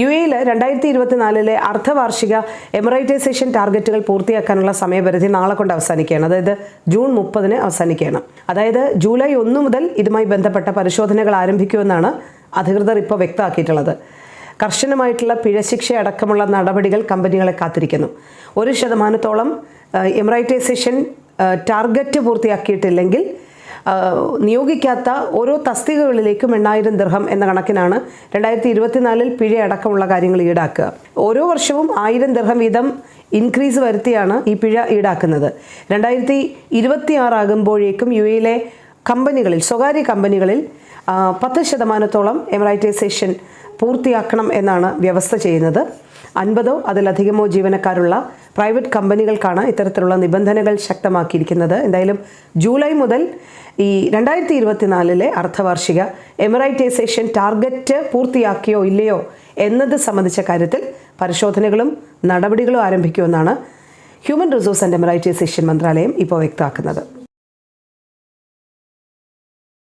U എയിൽ രണ്ടായിരത്തി ഇരുപത്തിനാലിലെ അർദ്ധവാർഷിക എമറൈറ്റൈസേഷൻ ടാർഗറ്റുകൾ പൂർത്തിയാക്കാനുള്ള സമയപരിധി നാളെ കൊണ്ട് അവസാനിക്കുകയാണ്. അതായത് ജൂൺ മുപ്പതിന് അവസാനിക്കുകയാണ്. അതായത് ജൂലൈ ഒന്ന് മുതൽ ഇതുമായി ബന്ധപ്പെട്ട പരിശോധനകൾ ആരംഭിക്കുമെന്നാണ് അധികൃതർ ഇപ്പോൾ വ്യക്തമാക്കിയിട്ടുള്ളത്. കർശനമായിട്ടുള്ള പിഴശിക്ഷ അടക്കമുള്ള നടപടികൾ കമ്പനികളെ കാത്തിരിക്കുന്നു. ഒരു ശതമാനത്തോളം എമറൈറ്റൈസേഷൻ ടാർഗറ്റ് പൂർത്തിയാക്കിയിട്ടില്ലെങ്കിൽ നിയോഗിക്കാത്ത ഓരോ തസ്തികകളിലേക്കും എണ്ണായിരം ദിർഹം എന്ന കണക്കിനാണ് രണ്ടായിരത്തി ഇരുപത്തിനാലിൽ പിഴ അടക്കമുള്ള കാര്യങ്ങൾ ഈടാക്കുക. ഓരോ വർഷവും ആയിരം ദിർഹം വീതം ഇൻക്രീസ് വരുത്തിയാണ് ഈ പിഴ ഈടാക്കുന്നത്. രണ്ടായിരത്തി ഇരുപത്തി ആറാകുമ്പോഴേക്കും യു എയിലെ കമ്പനികളിൽ സ്വകാര്യ കമ്പനികളിൽ പത്ത് ശതമാനത്തോളം എമറൈറ്റൈസേഷൻ പൂർത്തിയാക്കണം എന്നാണ് വ്യവസ്ഥ ചെയ്യുന്നത്. അൻപതോ അതിലധികമോ ജീവനക്കാരുള്ള പ്രൈവറ്റ് കമ്പനികൾക്കാണ് ഇത്തരത്തിലുള്ള നിബന്ധനകൾ ശക്തമാക്കിയിരിക്കുന്നത്. എന്തായാലും ജൂലൈ മുതൽ ഈ രണ്ടായിരത്തി ഇരുപത്തിനാലിലെ അർദ്ധവാർഷിക എമറൈറ്റൈസേഷൻ ടാർഗറ്റ് പൂർത്തിയാക്കിയോ ഇല്ലയോ എന്നത് സംബന്ധിച്ച കാര്യത്തിൽ പരിശോധനകളും നടപടികളും ആരംഭിക്കുമെന്നാണ് ഹ്യൂമൻ റിസോഴ്സ് ആൻഡ് എമറൈറ്റൈസേഷൻ മന്ത്രാലയം ഇപ്പോൾ വ്യക്തമാക്കുന്നത്.